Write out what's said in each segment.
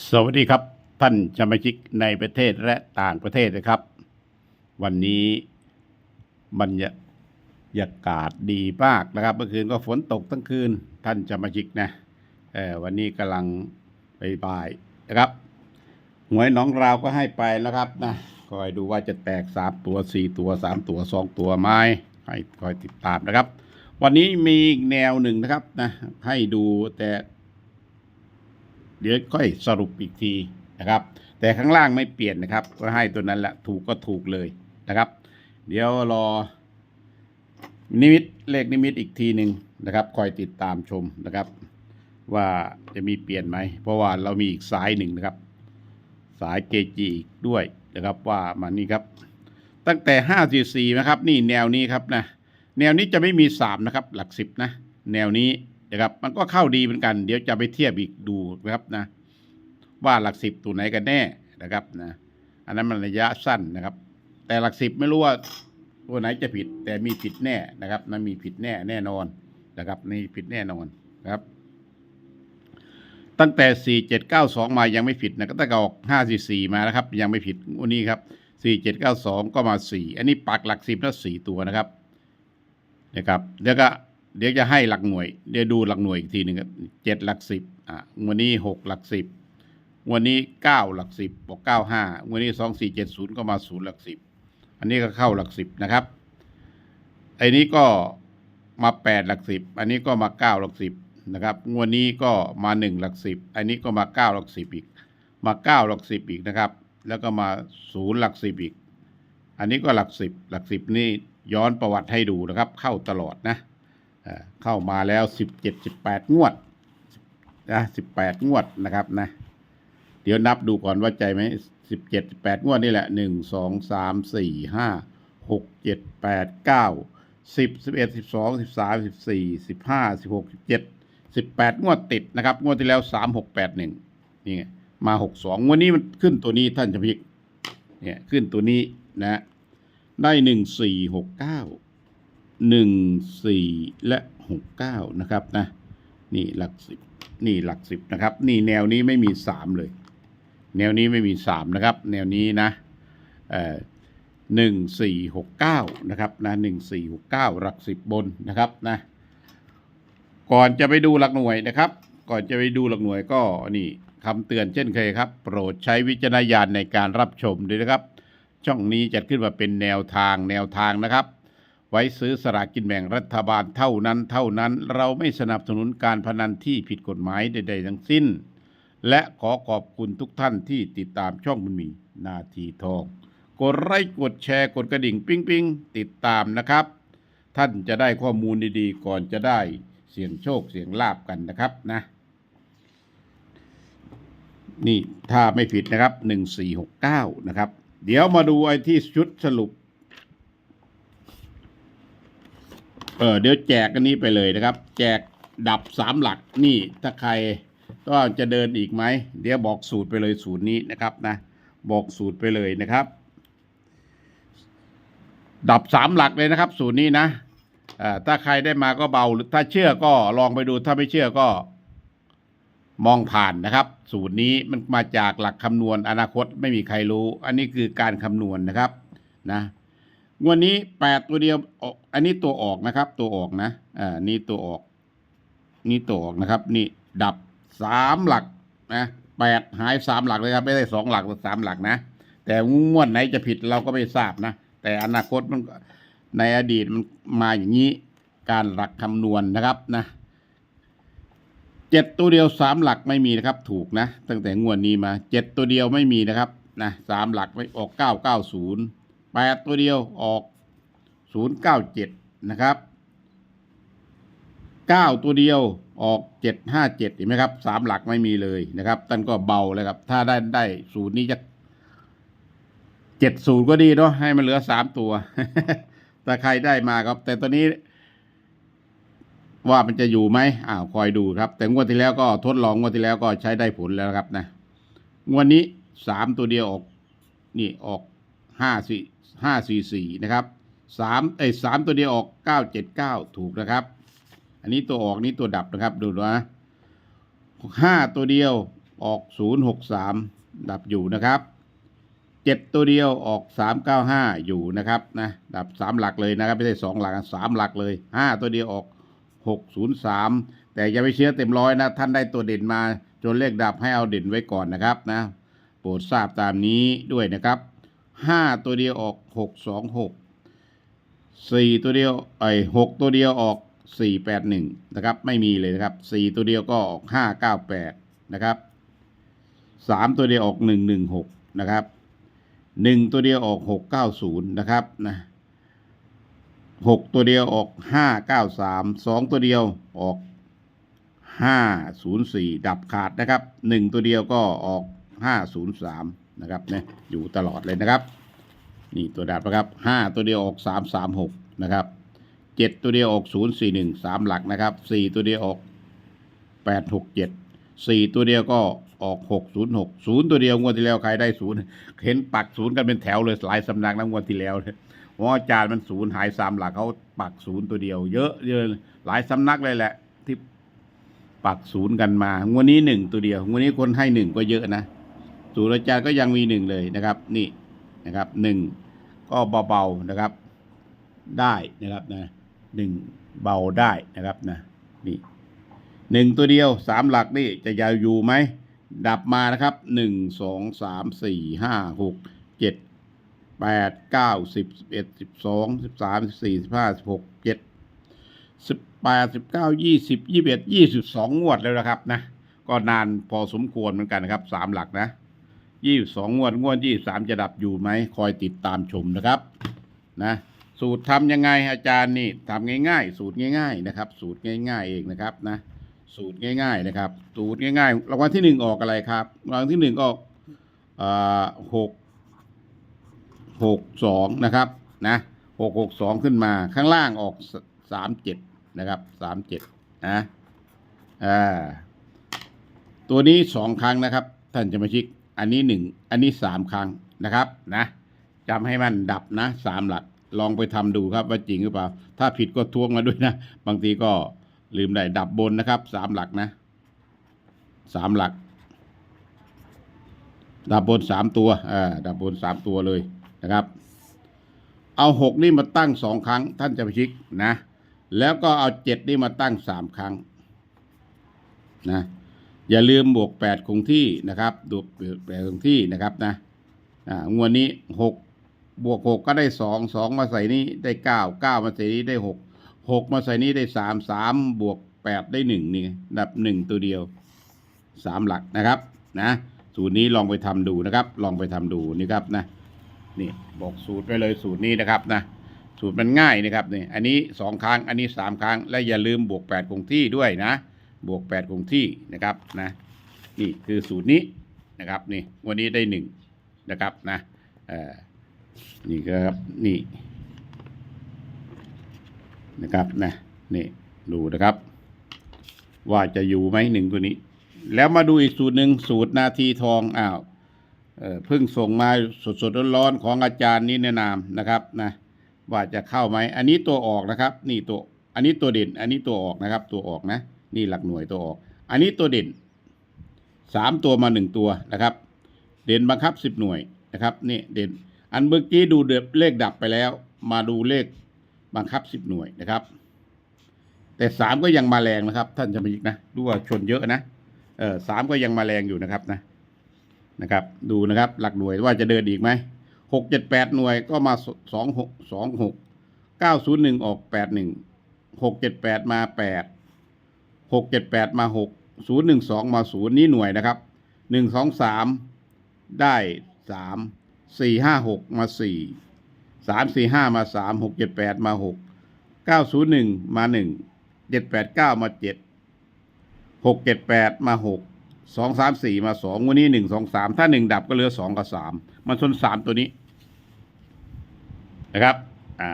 สวัสดีครับท่านสมาชิกในประเทศและต่างประเทศนะครับ วันนี้บรรยากาศดีมากนะครับ เมื่อคืนก็ฝนตกทั้งคืนท่านสมาชิกนะวันนี้กำลังไปบ่ายนะครับหวยน้องราวก็ให้ไปนะครับนะคอยดูว่าจะแตกสามตัวสี่ตัวสามตัวสองตัวไม้ให้คอยติดตามนะครับ วันนี้มีอีกแนวหนึ่งนะครับนะให้ดูแต่ เดี๋ยวค่อยสรุปอีกทีนะครับ แต่ข้างล่างไม่เปลี่ยนนะครับ ก็ให้ตัวนั้นแหละถูกก็ถูกเลยนะครับ เดี๋ยวรอนิมิตเลขนิมิตอีกทีหนึ่งนะครับ คอยติดตามชมนะครับ ว่าจะมีเปลี่ยนไหม เพราะว่าเรามีอีกสายหนึ่งนะครับ สายเกจีอีกด้วยนะครับว่ามานี่ครับ ตั้งแต่ห้าสี่สี่นะครับ นี่แนวนี้ครับนะแนวนี้จะไม่มีสามนะครับ หลักสิบนะ แนวนี้ นะครับมันก็เข้าดีเหมือนกัน เดี๋ยวจะไปเทียบอีกดูนะครับนะ ว่าหลักสิบตัวไหนกันแน่นะครับนะ อันนั้นมันระยะสั้นนะครับ แต่หลักสิบไม่รู้ว่าตัวไหนจะผิด แต่มีผิดแน่นะครับนะมีผิดแน่แน่นอนนะครับนี่ผิดแน่นอนครับ ตั้งแต่4792มายังไม่ผิดนะก็ตั้งแต่ออก544มานะครับ ยังไม่ผิดวันนี้ครับ4792ก็มา4อันนี้ปักหลักสิบแล้ว4ตัวนะครับนะครับเดี๋ยวก็ เดี๋ยวจะให้หลักหน่วย เดี๋ยวดูหลักหน่วยอีกทีหนึ่งครับเจ็ดหลักสิบอะวันนี้6หลักสิบวันนี้9หลักสิบบอก95วันนี้2470ก็มา0หลักสิบอันนี้ก็เข้าหลักสิบนะครับไอ้นี้ก็มา8หลักสิบอันนี้ก็มา9หลักสิบนะครับงวดนี้ก็มาหนึ่งหลักสิบอันนี้ก็มาเก้าหลักสิบอีก มาเก้าหลักสิบอีกนะครับ แล้วก็มาศูนย์หลักสิบอีก อันนี้ก็หลักสิบหลักสิบนี่ย้อนประวัติให้ดูนะครับ เข้าตลอดนะ เข้ามาแล้วสิบเจ็ดสิบแปดงวดนะสิบแปดงวดนะครับนะ เดี๋ยวนับดูก่อนว่าใจไหมสิบเจ็ดสิบแปดงวดนี่แหละหนึ่งสองสามสี่ห้าหกเจ็ดแปดเก้าสิบสิบเอ็ดสิบสองสิบสามสิบสี่สิบห้าสิบหกสิบเจ็ดสิบแปดงวดติดนะครับ งวดที่แล้วสามหกแปดหนึ่งนี่ไงมาหกสองงวดนี้มันขึ้นตัวนี้ท่านจะพิกเนี่ยขึ้นตัวนี้นะ ได้หนึ่งสี่หกเก้า หนึ่งสี่และหกเก้านะครับนะนี่หลักสิบนี่หลักสิบนะครับ นี่แนวนี้ไม่มีสามเลย แนวนี้ไม่มีสามนะครับ แนวนี้นะเอ่อหนึ่งสี่หกเก้านะครับนะหนึ่งสี่หกเก้าหลักสิบบนนะครับนะก่อนจะไปดูหลักหน่วยนะครับ ก่อนจะไปดูหลักหน่วยก็นี่คำเตือนเช่นเคยครับ โปรดใช้วิจารณญาณในการรับชมด้วยนะครับ ช่องนี้จัดขึ้นมาเป็นแนวทางแนวทางนะครับ ไว้ซื้อสลากกินแบ่งรัฐบาลเท่านั้นเท่านั้น เราไม่สนับสนุนการพนันที่ผิดกฎหมายใด ๆ ทั้งสิ้น และขอขอบคุณทุกท่านที่ติดตามช่องบุญมีนาทีทอง กดไลค์กดแชร์กดกระดิ่งปิ๊งปิ๊งติดตามนะครับ ท่านจะได้ข้อมูลดีๆ ก่อนจะได้เสี่ยงโชคเสี่ยงลาบกันนะครับนะ นี่ถ้าไม่ผิดนะครับหนึ่งสี่หกเก้านะครับ เดี๋ยวมาดูไอ้ที่ชุดสรุป เออเดี๋ยวแจกอันนี้ไปเลยนะครับ แจกดับสามหลักนี่ถ้าใครก็จะเดินอีกไหม เดี๋ยวบอกสูตรไปเลยสูตรนี้นะครับนะ บอกสูตรไปเลยนะครับ ดับสามหลักเลยนะครับ สูตรนี้นะอ่าถ้าใครได้มาก็เบาหรือถ้าเชื่อก็ลองไปดูถ้าไม่เชื่อก็มองผ่านนะครับ สูตรนี้มันมาจากหลักคำนวณอนาคตไม่มีใครรู้ อันนี้คือการคำนวณนะครับนะ งวดนี้แปดตัวเดียวออกอันนี้ตัวออกนะครับ ตัวออกนะอ่านี่ตัวออก นี่ตัวออกนะครับ นี่ดับสามหลักนะแปดหายสามหลักเลยครับ ไม่ได้สองหลักหรือสามหลักนะแต่งวดไหนจะผิดเราก็ไม่ทราบนะ แต่อนาคตมันในอดีตมันมาอย่างนี้การหลักคำนวณนะครับนะเจ็ดตัวเดียวสามหลักไม่มีนะครับ ถูกนะ ตั้งแต่งวดนี้มาเจ็ดตัวเดียวไม่มีนะครับนะสามหลักไม่ออกเก้าเก้าศูนย์ แปดตัวเดียวออกศูนย์เก้าเจ็ดนะครับเก้าตัวเดียวออกเจ็ดห้าเจ็ดเห็นไหมครับสามหลักไม่มีเลยนะครับท่านก็เบาเลยครับ ถ้าได้ได้ศูนย์นี้จะเจ็ดศูนย์ก็ดีเนาะให้มันเหลือสามตัวถ้าใครได้มาครับ แต่ตัวนี้ ว่ามันจะอยู่ไหมอ้าวคอยดูครับ แต่งวดที่แล้วก็ทดลองงวดที่แล้วก็ใช้ได้ผลแล้วครับนะงวดนี้สามตัวเดียวออก นี่ออกห้าสี่ ห้าสี่สี่นะครับสามไอ้สามตัวเดียวออกเก้าเจ็ดเก้าถูกนะครับ อันนี้ตัวออกนี่ตัวดับนะครับดูนะห้าตัวเดียวออกศูนย์หกสามดับอยู่นะครับเจ็ดตัวเดียวออกสามเก้าห้าอยู่นะครับนะดับสามหลักเลยนะครับไม่ใช่สองหลักสามหลักเลยห้าตัวเดียวออกหกศูนย์สามแต่อย่าไปเชื่อเต็มร้อยนะ ท่านได้ตัวเด่นมาจนเลขดับให้เอาเด่นไว้ก่อนนะครับนะ โปรดทราบตามนี้ด้วยนะครับ ห้าตัวเดียวออกหกสองหกสี่ตัวเดียวไอหกตัวเดียวออกสี่แปดหนึ่งนะครับ ไม่มีเลยนะครับสี่ตัวเดียวก็ออกห้าเก้าแปดนะครับสามตัวเดียวออกหนึ่งหนึ่งหกนะครับหนึ่งตัวเดียวออกหกเก้าศูนย์นะครับนะหกตัวเดียวออกห้าเก้าสามสองตัวเดียวออกห้าศูนย์สี่ดับขาดนะครับหนึ่งตัวเดียวก็ออกห้าศูนย์สาม นะครับเนี่ยอยู่ตลอดเลยนะครับ นี่ตัวดับนะครับห้าตัวเดียวออกสามสามหกนะครับเจ็ดตัวเดียวออกศูนย์สี่หนึ่งสามหลักนะครับสี่ตัวเดียวออกแปดหกเจ็ดสี่ตัวเดียวก็ออกหกศูนย์หกศูนย์ตัวเดียวงวดที่แล้วใครได้ศูนย์เห็นปักศูนย์กันเป็นแถวเลยหลายสำนักนะงวดที่แล้วเลยเพราะว่าอาจารย์มันศูนย์หายสามหลักเขาปักศูนย์ตัวเดียว เยอะเยอะหลายสำนักเลยแหละ ที่ปักศูนย์กันมางวดนี้หนึ่งตัวเดียวงวดนี้คนให้หนึ่งก็เยอะนะ ศูนย์อาจารย์ก็ยังมีหนึ่งเลยนะครับ นี่นะครับหนึ่งก็เบาๆนะครับ ได้นะครับนะหนึ่งเบาได้นะครับนะนี่หนึ่งตัวเดียวสามหลักนี่จะยาวอยู่ไหมดับมานะครับหนึ่งสองสามสี่ห้าหกเจ็ดแปดเก้าสิบสิบเอ็ดสิบสองสิบสามสิบสี่สิบห้าสิบหกเจ็ดสิบแปดสิบเก้ายี่สิบยี่สิบเอ็ดยี่สิบสองงวดแล้วนะครับนะ ก็นานพอสมควรเหมือนกันนะครับสามหลักนะ ยี่สองงวดงวดยี่สามจะดับอยู่ไหมคอยติดตามชมนะครับนะสูตรทำยังไงอาจารย์นี่ทำง่าย ๆ สูตรง่าย ๆ นะครับ สูตรง่าย ๆ เองนะครับนะสูตรง่าย ๆ นะครับ สูตรง่ายๆรางวัลที่หนึ่งออกอะไรครับรางวัลที่หนึ่งก็อ่าหกหกสองนะครับนะหกหกสองขึ้นมาข้างล่างออกสามเจ็ดนะครับสามเจ็ดนะอ่าตัวนี้สองครั้งนะครับ ท่านจะมาชิก อันนี้หนึ่งอันนี้สามครั้งนะครับนะจำให้มันดับนะสามหลักลองไปทำดูครับว่าจริงหรือเปล่า ถ้าผิดก็ทวงมาด้วยนะ บางทีก็ลืมได้ดับบนนะครับสามหลักนะสามหลัก ดับบนสามตัวอ่าดับบนสามตัวเลยนะครับ เอาหกนี่มาตั้งสองครั้ง ท่านจะไปชิกนะ แล้วก็เอาเจ็ดนี่มาตั้งสามครั้งนะ อย่าลืมบวกแปดคงที่นะครับบวกแปดคงที่นะครับนะอ่างวดนี้หกบวกหกก็ได้สองสองมาใส่นี้ได้เก้าเก้ามาใส่นี้ได้หกหกมาใส่นี้ได้สามสามบวกแปดได้หนึ่งนี่ดับหนึ่งตัวเดียวสามหลักนะครับนะสูตรนี้ลองไปทำดูนะครับ ลองไปทำดูนี่ครับนะนี่บอกสูตรไปเลยสูตรนี้นะครับนะสูตรมันง่ายนะครับนี่อันนี้สองครั้งอันนี้สามครั้งและอย่าลืมบวกแปดคงที่ด้วยนะ บวกแปดคงที่นะครับนะนี่คือสูตรนี้นะครับนี่วันนี้ได้หนึ่งนะครับนะนี่ครับนี่นะครับนะนี่ดูนะครับ ว่าจะอยู่ไหมหนึ่งตัวนี้ แล้วมาดูอีกสูตรหนึ่งสูตรนาทีทองอ้าวเพิ่งส่งมาสดๆร้อนๆของอาจารย์นินะนามนะครับนะว่าจะเข้าไหมอันนี้ตัวออกนะครับ นี่ตัวอันนี้ตัวเด่น อันนี้ตัวออกนะครับ ตัวออกนะ นี่หลักหน่วยตัวออก อันนี้ตัวเด่นสามตัวมาหนึ่งตัวนะครับ เด่นบังคับสิบหน่วยนะครับนี่เด่น อันเมื่อกี้ดูเดเลขดับไปแล้ว มาดูเลขบังคับสิบหน่วยนะครับ แต่สามก็ยังมาแรงนะครับ ท่านจะมาอีกนะดูว่าชนเยอะนะเออสามก็ยังมาแรงอยู่นะครับนะนะครับ ดูนะครับ หลักหน่วยว่าจะเดินอีกไหมหกเจ็ดแปดหน่วยก็มาสองหกสองหกเก้าศูนย์หนึ่งออกแปดหนึ่งหกเจ็ดแปดมาแปด หกเจ็ดแปดมาหกศูนย์หนึ่งสองมาศูนย์นี่หน่วยนะครับหนึ่งสองสามได้สามสี่ห้าหกมาสี่สามสี่ห้ามาสามหกเจ็ดแปดมาหกเก้าศูนย์หนึ่งมาหนึ่งเจ็ดแปดเก้ามาเจ็ดหกเจ็ดแปดมาหกสองสามสี่มาสองวันนี้หนึ่งสองสามถ้าหนึ่งดับก็เหลือสองกับสามมันชนสามตัวนี้ นะครับ อ่า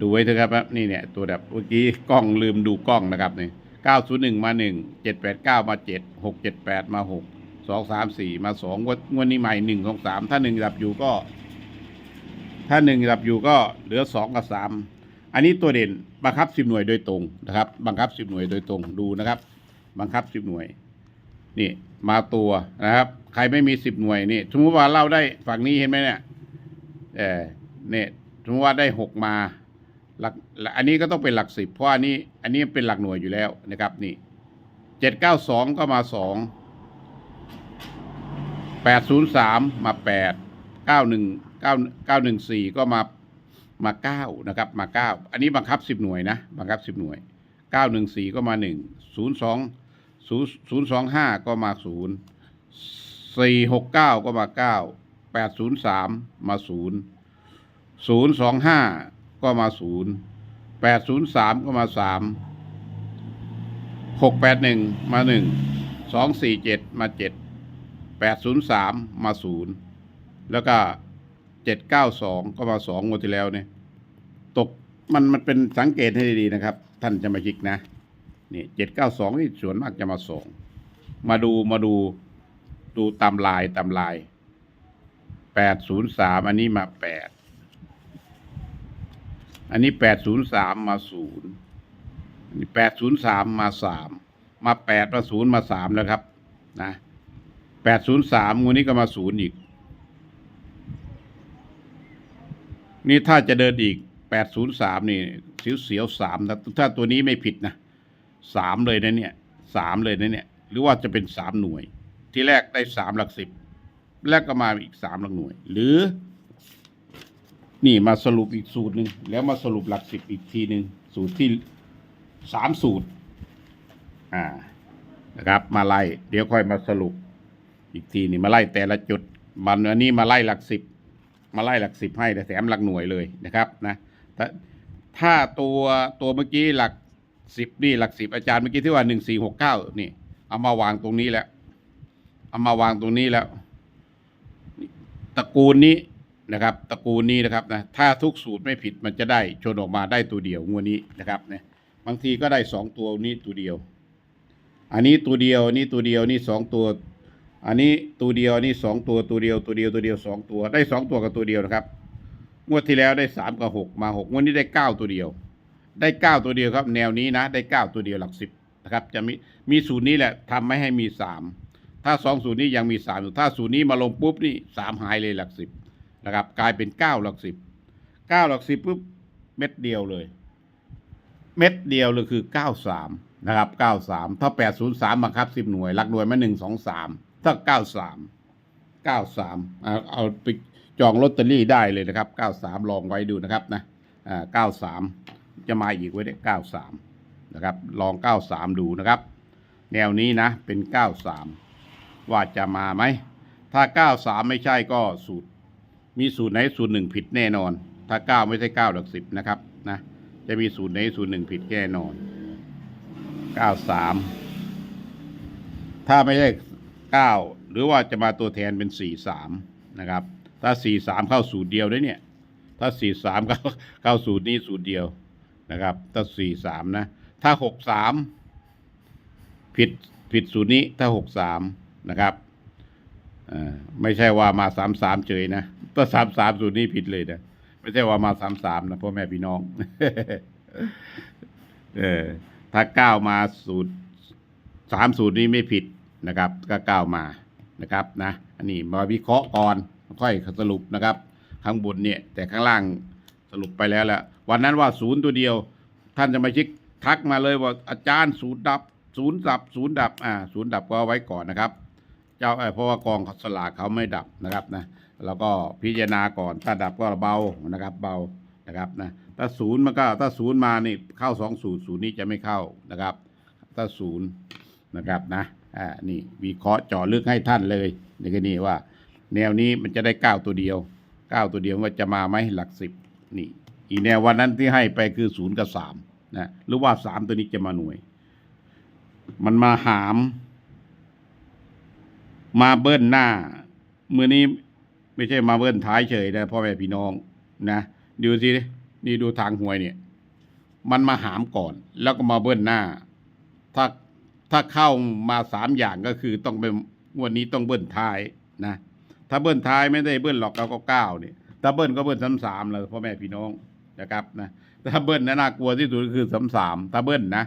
ดูไว้เถอะครับนี่เนี่ยตัวแบบเมื่อกี้กล้องลืมดูกล้องนะครับนี่ เก้าศูนย์หนึ่งมาหนึ่งเจ็ดแปดเก้ามาเจ็ดหกเจ็ดแปดมาหกสองสามสี่มาสองวดนี้ใหม่หนึ่งสองสามถ้าหนึ่งดับอยู่ก็ ถ้าหนึ่งดับอยู่ก็เหลือสองกับสามอันนี้ตัวเด่นบังคับสิบหน่วยโดยตรงนะครับ บังคับสิบหน่วยโดยตรงดูนะครับ บังคับสิบหน่วย นี่มาตัวนะครับ ใครไม่มีสิบหน่วยนี่สมมติว่าเราได้ฝั่งนี้เห็นไหมเนี่ยเออเนี่ยสมมติว่าได้หกมา หลักอันนี้ก็ต้องเป็นหลักสิบเพราะอันนี้อันนี้เป็นหลักหน่วยอยู่แล้วนะครับนี่เจ็ดเก้าสองก็มาสองแปดศูนย์สามมาแปดเก้าหนึ่งเก้าเก้าหนึ่งสี่ก็มามาเก้านะครับมาเก้าอันนี้บังคับสิบหน่วยนะบังคับสิบหน่วยเก้าหนึ่งสี่ก็มาหนึ่งศูนย์สองศูนย์ศูนย์สองห้าก็มาศูนย์สี่หกเก้าก็มาเก้าแปดศูนย์สามมาศูนย์ศูนย์สองห้า ก็มาศูนย์แปดศูนย์สามก็มาสามหกแปดหนึ่งมาหนึ่งสองสี่เจ็ดมาเจ็ดแปดศูนย์สามมาศูนย์แล้วก็เจ็ดเก้าสองก็มาสองงวดที่แล้วเนี่ยตกมันมันเป็นสังเกตให้ดีๆนะครับ ท่านจะมาคิกนะนี่เจ็ดเก้าสองนี่ส่วนมากจะมาสองมาดูมาดูดูตามลายตามลายแปดศูนย์สามอันนี้มาแปด อันนี้แปดศูนย์สามมาศูนย์อันนี้แปดศูนย์สามมาสามมาแปดมาศูนย์มาสามแล้วครับ นะแปดศูนย์สามงูนี้ก็มาศูนย์อีก นี่ถ้าจะเดินอีกแปดศูนย์สามนี่เสียวเสียวสามนะถ้าตัวนี้ไม่ผิดนะสามเลยนะเนี่ยสามเลยนะเนี่ย หรือว่าจะเป็นสามหน่วย ที่แรกได้สามหลักสิบ แล้วก็มาอีกสามหลักหน่วย หรือ นี่มาสรุปอีกสูตรหนึ่งแล้วมาสรุปหลักสิบอีกทีหนึ่งสูตรที่สามสูตร อ่านะครับ มาไล่เดี๋ยวค่อยมาสรุป อีกทีนี่มาไล่แต่ละจุด มันอันนี้มาไล่หลักสิบมาไล่หลักสิบให้แต่แถมหลักหน่วยเลยนะครับนะถ้าถ้าตัวตัวเมื่อกี้หลักสิบนี่หลักสิบอาจารย์เมื่อกี้ที่ว่าหนึ่งสี่หกเก้านี่ เอามาวางตรงนี้แล้วเอามาวางตรงนี้แล้วตระกูลนี้ นะครับตระกูลนี้นะครับนะถ้าทุกสูตรไม่ผิดมันจะได้ชนออกมาได้ตัวเดียวงวดนี้นะครับนะบางทีก็ได้สองตัวนี้ตัวเดียว อันนี้ตัวเดียวนี่ตัวเดียวนี่สองตัว อันนี้ตัวเดียวนี่สองตัวตัวเดียวตัวเดียวตัวเดียวสองตัวได้สองตัวกับตัวเดียวนะครับงวดที่แล้วได้สามกับหกมาหกงวดนี้ได้เก้าตัวเดียว ได้เก้าตัวเดียวครับ แนวนี้นะ ได้เก้าตัวเดียวหลักสิบนะครับ จะมีมีสูตรนี้แหละทำไม่ให้มีสามถ้าสองสูตรนี้ยังมีสามถ้าสูตรนี้มาลงปุ๊บนี่สามหายเลยหลักสิบ นะครับกลายเป็นเก้าหลักสิบเก้าหลักสิบปุ๊บเม็ดเดียวเลย เม็ดเดียวเลยคือเก้าสามนะครับเก้าสามถ้าแปดศูนย์สามบังคับสิบหน่วยหลักหน่วยมาหนึ่งสองสามถ้าเก้าสามเก้าสามเอาเอาไปจองลอตเตอรี่ได้เลยนะครับเก้าสามลองไว้ดูนะครับนะเก้าสามจะมาอีกไว้ได้เก้าสามนะครับลองเก้าสามดูนะครับ แนวนี้นะเป็นเก้าสามว่าจะมาไหมถ้าเก้าสามไม่ใช่ก็สูตร มีสูตรไหนสูตรหนึ่งผิดแน่นอน ถ้าเก้าไม่ใช่เก้าหลักสิบนะครับนะจะมีสูตรไหนสูตรหนึ่งผิดแน่นอนเก้าสามถ้าไม่ใช่เก้าหรือว่าจะมาตัวแทนเป็นสี่สามนะครับ ถ้าสี่สามเข้าสูตรเดียวได้เนี่ย ถ้าสี่สามเข้าเข้าสูตรนี้สูตรเดียวนะครับ ถ้าสี่สามนะ ถ้าหกสามผิดผิดสูตรนี้ถ้าหกสามนะครับอ่าไม่ใช่ว่ามาสามสามเฉยนะ ถ้าสามสามสูตรนี้ผิดเลยนะไม่ใช่ว่ามาสามสามนะพ่อแม่พี่น้อง เออ ถ้าก้าวมาสูตรสามสูตรนี้ไม่ผิดนะครับ ก็ก้าวมานะครับ นะอันนี้มาวิเคราะห์ก่อนค่อยสรุปนะครับ ข้างบนเนี่ย แต่ข้างล่างสรุปไปแล้วแหละวันนั้นว่าศูนย์ตัวเดียว ท่านจะมาชิกทักมาเลยว่าอาจารย์ศูนย์ดับศูนย์ดับศูนย์ดับอ่าศูนย์ดับก็ไว้ก่อนนะครับ เจ้าเอ่อเพราะว่ากองสลากเขาไม่ดับนะครับนะ แล้วก็พิจารณาก่อน ถ้าดับก็เบานะครับ เบานะครับนะถ้าศูนย์มันก็ถ้าศูนย์มานี่เข้าสองศูนย์ศูนย์นี้จะไม่เข้านะครับ ถ้าศูนย์นะครับนะอ่านี่วิเคราะห์เจาะลึกให้ท่านเลยในกรณีว่า แนวนี้มันจะได้เก้าตัวเดียวเก้าตัวเดียวว่าจะมาไหมหลักสิบนี่อีแนววันนั้นที่ให้ไปคือศูนย์กับสามนะหรือว่าสามตัวนี้จะมาหน่วย มันมาหาม มาเบิ้ลหน้าเมื่อนี้ ไม่ใช่มาเบิ้ลท้ายเฉยนะพ่อแม่พี่น้องนะดูสินี่ดูทางหวยเนี่ย มันมาหามก่อน แล้วก็มาเบิ้ลหน้า ถ้าถ้าเข้ามาสามอย่างก็คือต้องเป็นวดนี้ต้องเบิ้ลท้ายนะ ถ้าเบิ้ลท้ายไม่ได้เบิ้ลหรอกเราก็เก้าเนี่ยถ้าเบิ้ลก็เบิ้ลสามสามเลยพ่อแม่พี่น้องนะครับนะถ้าเบิ้ลนะน่ากลัวที่สุดก็คือสามสามถ้าเบิ้ลนะ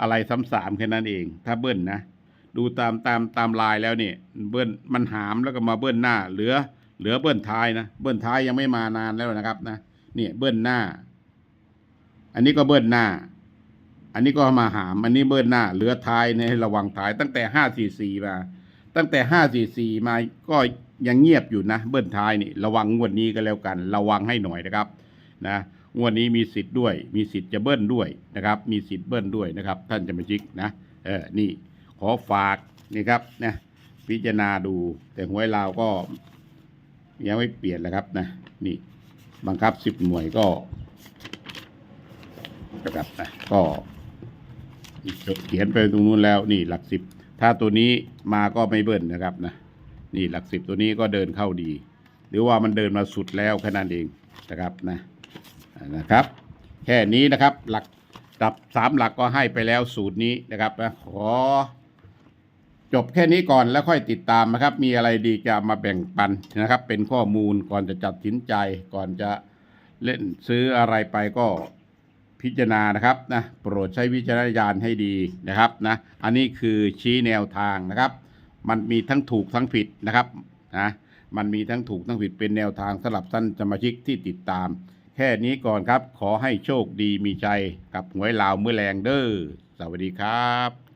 อะไรสามสามแค่นั้นเอง ถ้าเบิ้ลนะ ดูตามตามตามลายแล้วเนี่ยเบิ้ลมันหามแล้วก็มาเบิ้ลหน้า เหลือ เหลือเบิ้ลท้ายนะ เบิ้ลท้ายยังไม่มานานแล้วนะครับนะเนี่ยเบิ้ลหน้า อันนี้ก็เบิ้ลหน้า อันนี้ก็มาหาม อันนี้เบิ้ลหน้า เหลือท้ายในระวังท้าย ตั้งแต่ห้าสี่สี่มา ตั้งแต่ห้าสี่สี่มาก็ยังเงียบอยู่นะ เบิ้ลท้ายนี่ ระวังงวดนี้ก็แล้วกัน ระวังให้หน่อยนะครับ นะงวดนี้มีสิทธิ์ด้วย มีสิทธิ์จะเบิ้ลด้วยนะครับ มีสิทธิ์เบิ้ลด้วยนะครับ ท่านจะมาชิกนะ เออ นี่ ขอฝากนี่ครับนะพิจารณาดูแต่หวยลาวก็ ยังไม่เปลี่ยนแล้วครับนะนี่บังคับสิบหน่วยก็นะครับนะก็เขียนไปตรงนู้นแล้วนี่หลักสิบถ้าตัวนี้มาก็ไม่เบิ้ลนะครับนะนี่หลักสิบตัวนี้ก็เดินเข้าดี หรือว่ามันเดินมาสุดแล้วแค่นั้นเองนะครับนะนะครับ แค่นี้นะครับหลักดับสามหลักก็ให้ไปแล้วสูตรนี้นะครับนะขอ จบแค่นี้ก่อนแล้วค่อยติดตามนะครับ มีอะไรดีจะมาแบ่งปันนะครับ เป็นข้อมูลก่อนจะจัดสินใจ ก่อนจะเล่นซื้ออะไรไปก็พิจารณานะครับนะโปรดใช้วิจารณญาณให้ดีนะครับนะอันนี้คือชี้แนวทางนะครับ มันมีทั้งถูกทั้งผิดนะครับนะมันมีทั้งถูกทั้งผิดเป็นแนวทางสำหรับท่านสมาชิกที่ติดตาม แค่นี้ก่อนครับ ขอให้โชคดีมีใจกับหวยลาวเมื่อแรงเด้อสวัสดีครับ